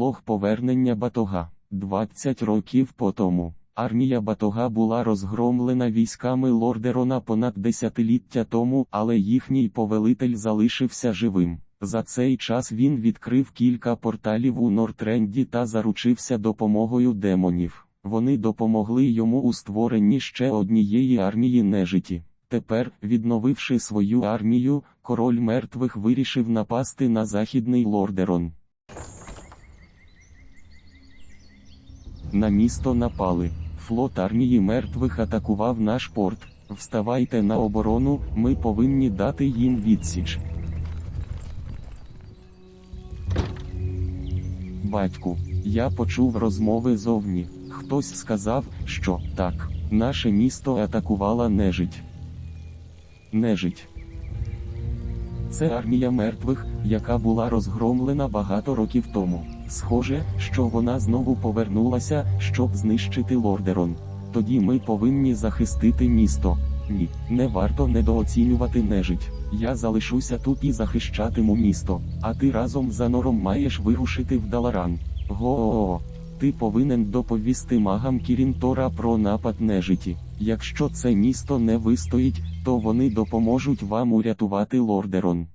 Пролог повернення Батога. 20 років по тому. Армія Батога була розгромлена військами Лордерона понад десятиліття тому, але їхній повелитель залишився живим. За цей час він відкрив кілька порталів у Нортренді та заручився допомогою демонів. Вони допомогли йому у створенні ще однієї армії нежиті. Тепер, відновивши свою армію, король мертвих вирішив напасти на західний Лордерон. На місто напали. Флот армії мертвих атакував наш порт. Вставайте на оборону, ми повинні дати їм відсіч. Батьку, я почув розмови зовні. Хтось сказав, що так, наше місто атакувала нежить. Нежить. Це армія мертвих, яка була розгромлена багато років тому. Схоже, що вона знову повернулася, щоб знищити Лордерон. Тоді ми повинні захистити місто. Ні, не варто недооцінювати нежить. Я залишуся тут і захищатиму місто, а ти разом з Анором маєш вирушити в Даларан. Го-о-о. Ти повинен доповісти магам Кірінтора про напад нежиті. Якщо це місто не вистоїть, то вони допоможуть вам урятувати Лордерон.